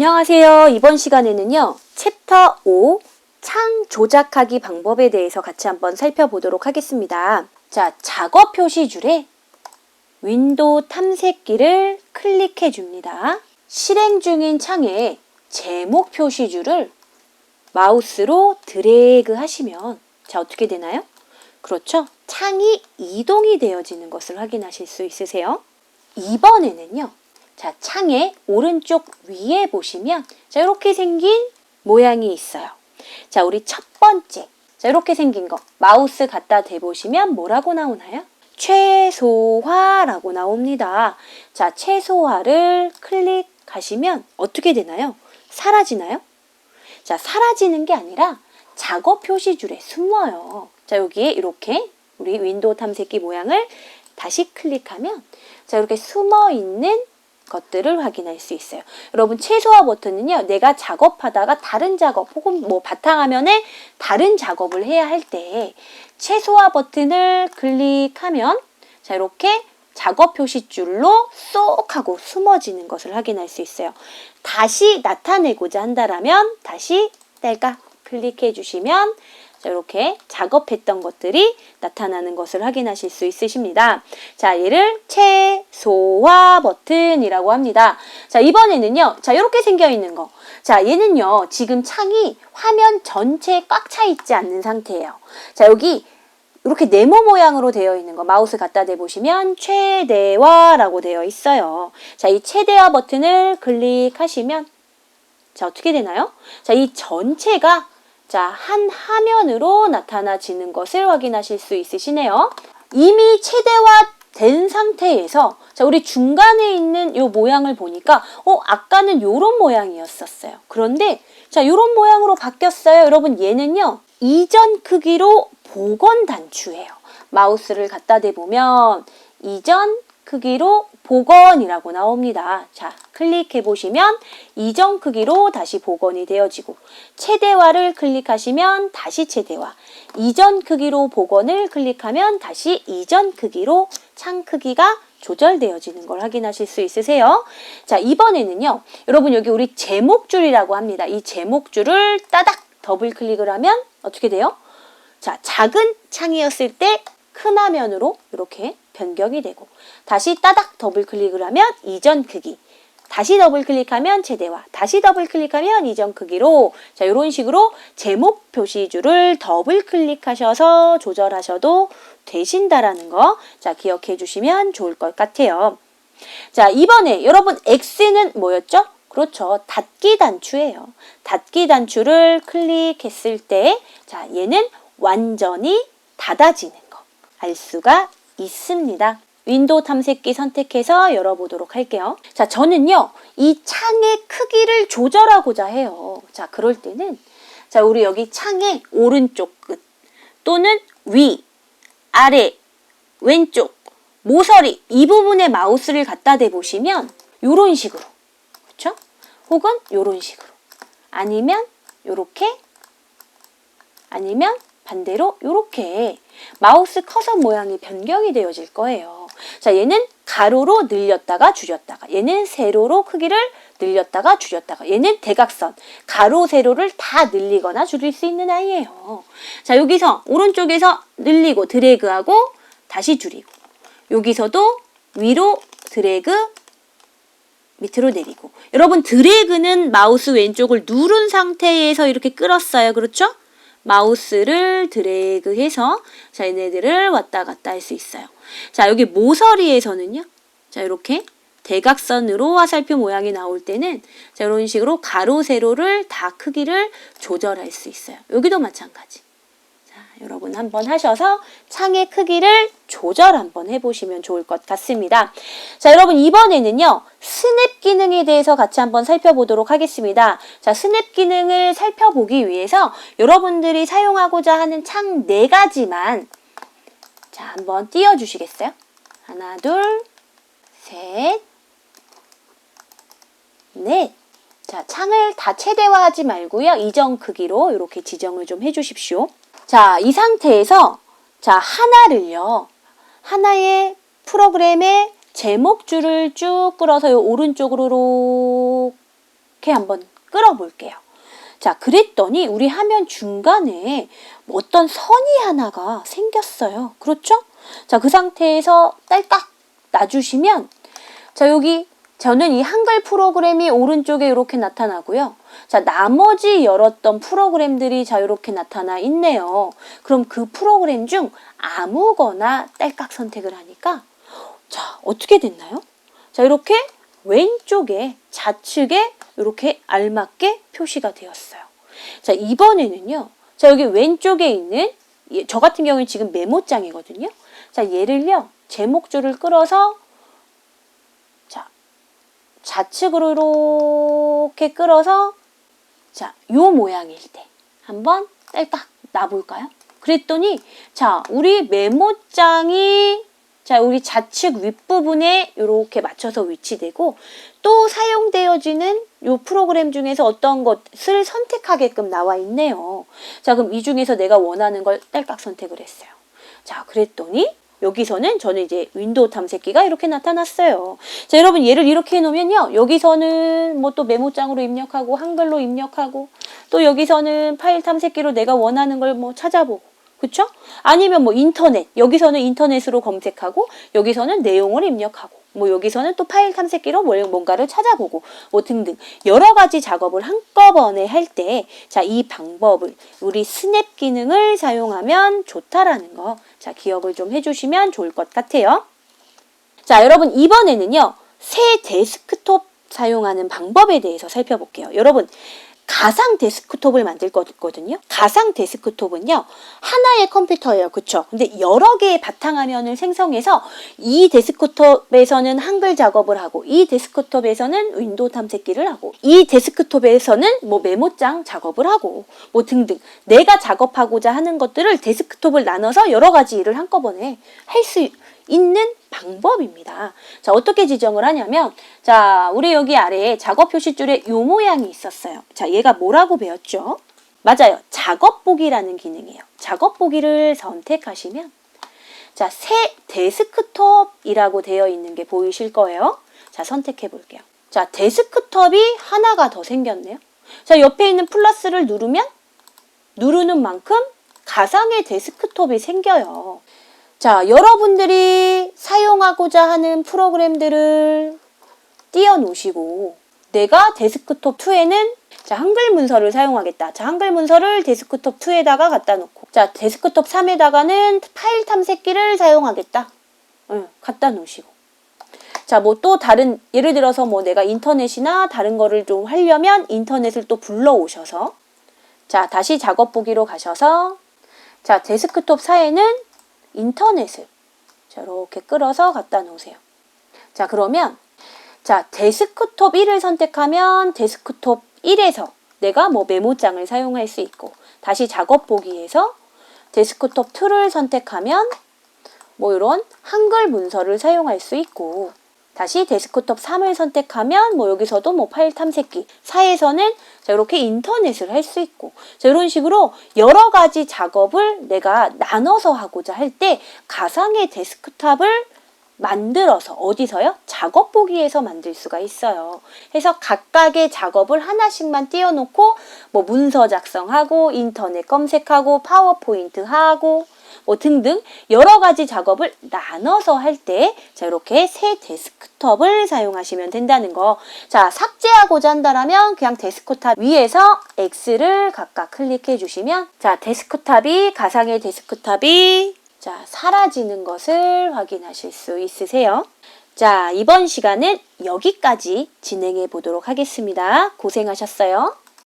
안녕하세요. 이번 시간에는요. 챕터 5 창 조작하기 방법에 대해서 같이 한번 살펴보도록 하겠습니다. 자, 작업 표시 줄에 윈도우 탐색기를 클릭해 줍니다. 실행 중인 창에 제목 표시 줄을 마우스로 드래그 하시면 자, 어떻게 되나요? 그렇죠. 창이 이동이 되어지는 것을 확인하실 수 있으세요. 이번에는요. 자, 창의 오른쪽 위에 보시면 자, 이렇게 생긴 모양이 있어요. 자, 우리 첫 번째. 자, 이렇게 생긴 거. 마우스 갖다 대보시면 뭐라고 나오나요? 최소화라고 나옵니다. 자, 최소화를 클릭하시면 어떻게 되나요? 사라지나요? 자, 사라지는 게 아니라 작업 표시줄에 숨어요. 자, 여기에 이렇게 우리 윈도우 탐색기 모양을 다시 클릭하면 자, 이렇게 숨어 있는 것들을 확인할 수 있어요. 여러분 최소화 버튼은요. 내가 작업하다가 다른 작업 혹은 뭐 바탕화면에 다른 작업을 해야 할 때 최소화 버튼을 클릭하면 자 이렇게 작업 표시줄로 쏙 하고 숨어지는 것을 확인할 수 있어요. 다시 나타내고자 한다라면 다시 뗄까 클릭해 주시면 자, 이렇게 작업했던 것들이 나타나는 것을 확인하실 수 있으십니다. 자, 얘를 최소화 버튼이라고 합니다. 자, 이번에는요. 자, 이렇게 생겨 있는 거. 자, 얘는요. 지금 창이 화면 전체에 꽉 차 있지 않는 상태예요. 자, 여기 이렇게 네모 모양으로 되어 있는 거 마우스 갖다 대보시면 최대화라고 되어 있어요. 자, 이 최대화 버튼을 클릭하시면 자, 어떻게 되나요? 자, 이 전체가 자, 한 화면으로 나타나지는 것을 확인하실 수 있으시네요. 이미 최대화 된 상태에서 자, 우리 중간에 있는 이 모양을 보니까 어, 아까는 요런 모양이었었어요. 그런데 자, 요런 모양으로 바뀌었어요. 여러분 얘는요. 이전 크기로 복원 단추예요. 마우스를 갖다 대보면 이전 크기로 복원이라고 나옵니다. 자, 클릭해 보시면 이전 크기로 다시 복원이 되어지고 최대화를 클릭하시면 다시 최대화, 이전 크기로 복원을 클릭하면 다시 이전 크기로 창 크기가 조절되어지는 걸 확인하실 수 있으세요. 자, 이번에는요. 여러분 여기 우리 제목줄이라고 합니다. 이 제목줄을 따닥 더블 클릭을 하면 어떻게 돼요? 자, 작은 창이었을 때 큰 화면으로 이렇게 변경이 되고 다시 따닥 더블 클릭을 하면 이전 크기 다시 더블 클릭하면 최대화 다시 더블 클릭하면 이전 크기로 자 이런 식으로 제목 표시줄을 더블 클릭하셔서 조절하셔도 되신다라는 거 자 기억해 주시면 좋을 것 같아요. 자 이번에 여러분 X는 뭐였죠? 그렇죠. 닫기 단추예요. 닫기 단추를 클릭했을 때, 자, 얘는 완전히 닫아지는 거 알 수가 있습니다. 윈도우 탐색기 선택해서 열어보도록 할게요. 자, 저는요, 이 창의 크기를 조절하고자 해요. 자, 그럴 때는, 자, 우리 여기 창의 오른쪽 끝, 또는 위, 아래, 왼쪽, 모서리, 이 부분에 마우스를 갖다 대보시면, 요런 식으로, 그렇죠? 혹은 요런 식으로. 아니면, 요렇게, 아니면, 반대로 이렇게 마우스 커서 모양이 변경이 되어질 거예요. 자, 얘는 가로로 늘렸다가 줄였다가 얘는 세로로 크기를 늘렸다가 줄였다가 얘는 대각선 가로 세로를 다 늘리거나 줄일 수 있는 아이예요. 자, 여기서 오른쪽에서 늘리고 드래그하고 다시 줄이고 여기서도 위로 드래그 밑으로 내리고 여러분 드래그는 마우스 왼쪽을 누른 상태에서 이렇게 끌었어요. 그렇죠? 마우스를 드래그해서 자 얘네들을 왔다 갔다 할 수 있어요. 자 여기 모서리에서는요. 자 이렇게 대각선으로 화살표 모양이 나올 때는 자 이런 식으로 가로 세로를 다 크기를 조절할 수 있어요. 여기도 마찬가지. 자 여러분 한번 하셔서 창의 크기를 조절 한번 해보시면 좋을 것 같습니다. 자 여러분 이번에는요. 스냅 기능에 대해서 같이 한번 살펴보도록 하겠습니다. 자, 스냅 기능을 살펴보기 위해서 여러분들이 사용하고자 하는 창 네 가지만 자, 한번 띄워 주시겠어요? 하나, 둘, 셋, 넷. 자, 창을 다 최대화하지 말고요. 이전 크기로 이렇게 지정을 좀 해 주십시오. 자, 이 상태에서 자, 하나를요. 하나의 프로그램에 제목줄을 쭉 끌어서 요 오른쪽으로 이렇게 한번 끌어 볼게요. 자, 그랬더니 우리 화면 중간에 어떤 선이 하나가 생겼어요. 그렇죠? 자, 그 상태에서 딸깍 놔주시면 자, 여기 저는 이 한글 프로그램이 오른쪽에 이렇게 나타나고요. 자, 나머지 열었던 프로그램들이 자, 이렇게 나타나 있네요. 그럼 그 프로그램 중 아무거나 딸깍 선택을 하니까 자, 어떻게 됐나요? 자, 이렇게 왼쪽에 좌측에 이렇게 알맞게 표시가 되었어요. 자, 이번에는요. 자, 여기 왼쪽에 있는 예, 저 같은 경우는 지금 메모장이거든요. 자, 얘를요. 제목줄을 끌어서 자, 좌측으로 이렇게 끌어서 자, 요 모양일 때 한번 딸깍 놔볼까요? 그랬더니 자, 우리 메모장이 자, 우리 좌측 윗부분에 이렇게 맞춰서 위치되고 또 사용되어지는 요 프로그램 중에서 어떤 것을 선택하게끔 나와 있네요. 자, 그럼 이 중에서 내가 원하는 걸 딸깍 선택을 했어요. 자, 그랬더니 여기서는 저는 이제 윈도우 탐색기가 이렇게 나타났어요. 자, 여러분 얘를 이렇게 해놓으면요. 여기서는 뭐 또 메모장으로 입력하고 한글로 입력하고 또 여기서는 파일 탐색기로 내가 원하는 걸 뭐 찾아보고 그쵸? 아니면 뭐 인터넷 여기서는 인터넷으로 검색하고 여기서는 내용을 입력하고 뭐 여기서는 또 파일 탐색기로 뭘- 뭔가를 찾아보고 뭐 등등 여러 가지 작업을 한꺼번에 할 때 자 이 방법을 우리 스냅 기능을 사용하면 좋다라는 거 자 기억을 좀 해주시면 좋을 것 같아요. 자 여러분 이번에는요 새 데스크톱 사용하는 방법에 대해서 살펴볼게요. 여러분 가상 데스크톱을 만들 거거든요. 가상 데스크톱은요, 하나의 컴퓨터예요. 그쵸? 근데 여러 개의 바탕화면을 생성해서 이 데스크톱에서는 한글 작업을 하고, 이 데스크톱에서는 윈도우 탐색기를 하고, 이 데스크톱에서는 뭐 메모장 작업을 하고, 뭐 등등. 내가 작업하고자 하는 것들을 데스크톱을 나눠서 여러 가지 일을 한꺼번에 할 수 있는 방법입니다. 자, 어떻게 지정을 하냐면, 자, 우리 여기 아래에 작업 표시줄에 요 모양이 있었어요. 자, 얘가 뭐라고 배웠죠? 맞아요. 작업 보기라는 기능이에요. 작업 보기를 선택하시면, 자, 새 데스크톱이라고 되어 있는 게 보이실 거예요. 자, 선택해 볼게요. 자, 데스크톱이 하나가 더 생겼네요. 자, 옆에 있는 플러스를 누르면, 누르는 만큼 가상의 데스크톱이 생겨요. 자, 여러분들이 사용하고자 하는 프로그램들을 띄워놓으시고, 내가 데스크톱 2에는 자, 한글 문서를 사용하겠다. 자, 한글 문서를 데스크톱 2에다가 갖다 놓고, 자, 데스크톱 3에다가는 파일 탐색기를 사용하겠다. 응, 갖다 놓으시고. 자, 뭐 또 다른, 예를 들어서 뭐 내가 인터넷이나 다른 거를 좀 하려면 인터넷을 또 불러오셔서, 자, 다시 작업 보기로 가셔서, 자, 데스크톱 4에는 인터넷을 저렇게 끌어서 갖다 놓으세요. 자, 그러면 자, 데스크톱 1을 선택하면 데스크톱 1에서 내가 뭐 메모장을 사용할 수 있고 다시 작업 보기에서 데스크톱 2를 선택하면 뭐 이런 한글 문서를 사용할 수 있고 다시 데스크톱 3을 선택하면 뭐 여기서도 뭐 파일 탐색기 4에서는 자 이렇게 인터넷을 할 수 있고 자 이런 식으로 여러 가지 작업을 내가 나눠서 하고자 할 때 가상의 데스크탑을 만들어서 어디서요? 작업 보기에서 만들 수가 있어요. 그래서 각각의 작업을 하나씩만 띄워놓고 뭐 문서 작성하고 인터넷 검색하고 파워포인트 하고 뭐 등등 여러 가지 작업을 나눠서 할 때 자 이렇게 새 데스크톱을 사용하시면 된다는 거. 자 삭제하고자 한다라면 그냥 데스크탑 위에서 X를 각각 클릭해 주시면 자 데스크탑이 가상의 데스크탑이 자 사라지는 것을 확인하실 수 있으세요. 자 이번 시간은 여기까지 진행해 보도록 하겠습니다. 고생하셨어요.